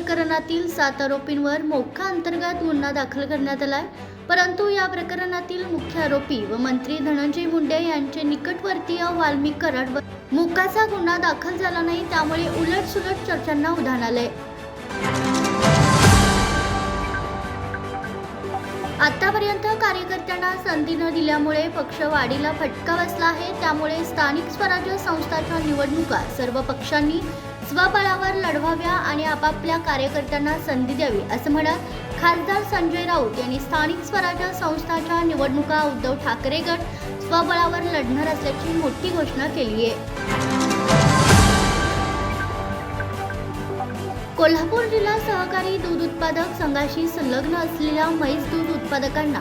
प्रकरणातील सात आरोपींवर मोक्का अंतर्गत गुन्हा दाखल करण्यात आलाय. परंतु या प्रकरणातील मुख्य आरोपी व मंत्री धनंजय मुंडे यांचे निकटवर्तीय वाल्मिक कराड मोक्काचा गुन्हा दाखल झाला नाही त्यामुळे उलटसुलट चर्चांना उधाण आलंय. आतापर्यंत कार्यकर्त्यांना संधी न दिल्यामुळे पक्ष वाढीला फटका बसला आहे त्यामुळे स्थानिक स्वराज्य संस्थाच्या निवडणुका सर्व पक्षांनी स्वबळावर लढवाव्या आणि आपापल्या कार्यकर्त्यांना संधी द्यावी असं म्हणत खासदार संजय राऊत यांनी स्थानिक स्वराज्य संस्थाच्या निवडणुका उद्धव ठाकरे गट स्वबळावर लढणार असल्याची मोठी घोषणा केली आहे कोल्हापूर जिल्हा सहकारी दूध उत्पादक संघाशी संलग्न असलेल्या म्हैस दूध उत्पादकांना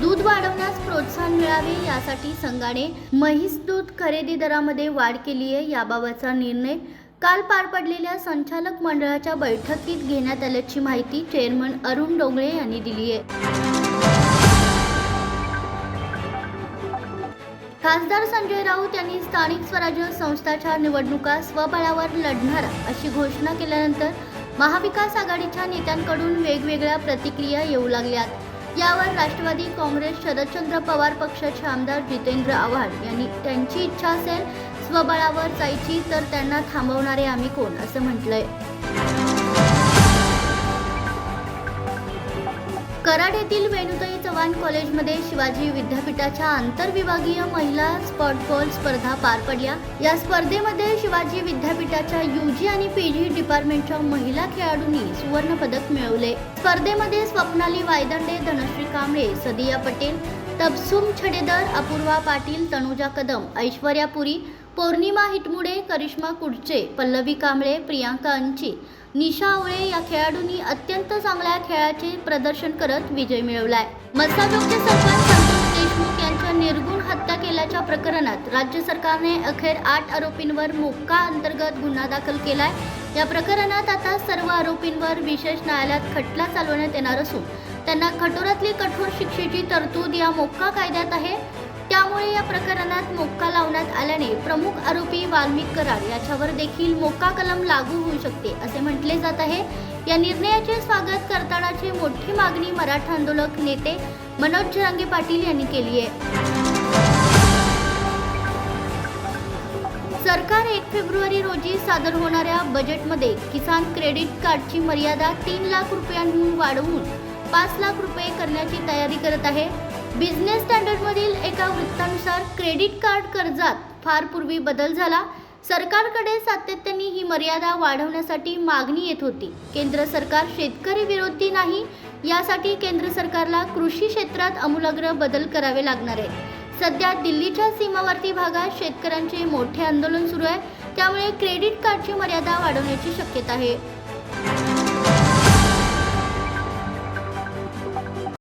दूध वाढवण्यास प्रोत्साहन मिळावे यासाठी संघाने म्हैस दूध खरेदी दरामध्ये वाढ केली आहे याबाबतचा निर्णय काल पार पडलेल्या संचालक मंडळाच्या बैठकीत घेण्यात आल्याची माहिती चेअरमन अरुण डोंगळे यांनी दिली आहे. खासदार संजय राऊत यांनी स्थानिक स्वराज्य संस्थाच्या निवडणुका स्वबळावर लढणार अशी घोषणा केल्यानंतर महाविकास आघाडीच्या नेत्यांकडून वेगवेगळ्या प्रतिक्रिया येऊ लागल्यात. यावर राष्ट्रवादी काँग्रेस शरदचंद्र पवार पक्षाचे आमदार जितेंद्र आव्हाड यांनी त्यांची इच्छा असेल स्वबळावर जायची तर त्यांना थांबवणारे आम्ही कोण असं म्हटलंय. कराड येथील वेणुताई चव्हाण कॉलेजमध्ये शिवाजी विद्यापीठाच्या आंतरविभागीय महिला स्पॉटबॉल स्पर्धा पार पडल्या. या स्पर्धेमध्ये शिवाजी विद्यापीठाच्या यूजी आणि पीजी डिपार्टमेंटच्या महिला खेळाडूंनी सुवर्ण पदक मिळवले. स्पर्धेमध्ये स्वप्नाली वायदंडे धनश्री कांबळे सदिया पटेल तबसुम छडेदर अपूर्वा पाटील तनुजा कदम ऐश्वर्या पुरी पौर्णिमा हिटमुडे करिश्मा कुडचे पल्लवी कांबळे प्रियांका अंची निशा आवळे या खेळाडूंनी अत्यंत चांगल्या खेळाचे प्रदर्शन करत विजय मिळवलाय. मसाजोगचे सरपंच संतोष देशमुख यांच्या निर्गुण हत्या केल्याच्या प्रकरणात राज्य सरकारने अखेर आठ आरोपींवर मोक्का अंतर्गत गुन्हा दाखल केलाय. या प्रकरणात आता सर्व आरोपींवर विशेष न्यायालयात खटला चालवण्यात येणार असून त्यांना कठोरातली कठोर शिक्षेची तरतूद या मोक्का कायद्यात आहे. त्यामुळे या प्रकरणात मोक्का लावण्यात आल्याने प्रमुख आरोपी वाल्मिक कराड याच्यावर देखील मोक्का कलम लागू होऊ शकते असे म्हटले जात आहे. या निर्णयाचे स्वागत करतानाची मोठी मागणी मराठा आंदोलक नेते मनोज जरांगे पाटील यांनी केली आहे. सरकार एक फेब्रुवारी रोजी सादर होणाऱ्या बजेटमध्ये किसान क्रेडिट कार्डची मर्यादा तीन लाख रुपयांहून वाढवून पाच लाख रुपये करण्याची तयारी करत आहे. बिझनेस स्टँडर्डमधील एका वृत्तानुसार क्रेडिट कार्ड कर्जात फार पूर्वी बदल झाला. सरकारकडे सातत्याने ही मर्यादा वाढवण्यासाठी मागणी येत होती. केंद्र सरकार शेतकरी विरोधी नाही यासाठी केंद्र सरकारला कृषी क्षेत्रात आमूलाग्र बदल करावे लागणार आहे सध्या दिल्लीच्या सीमावर्ती भागात शेतकऱ्यांचे मोठे आंदोलन सुरू आहे. त्यामुळे क्रेडिट कार्डची मर्यादा वाढवण्याची शक्यता आहे.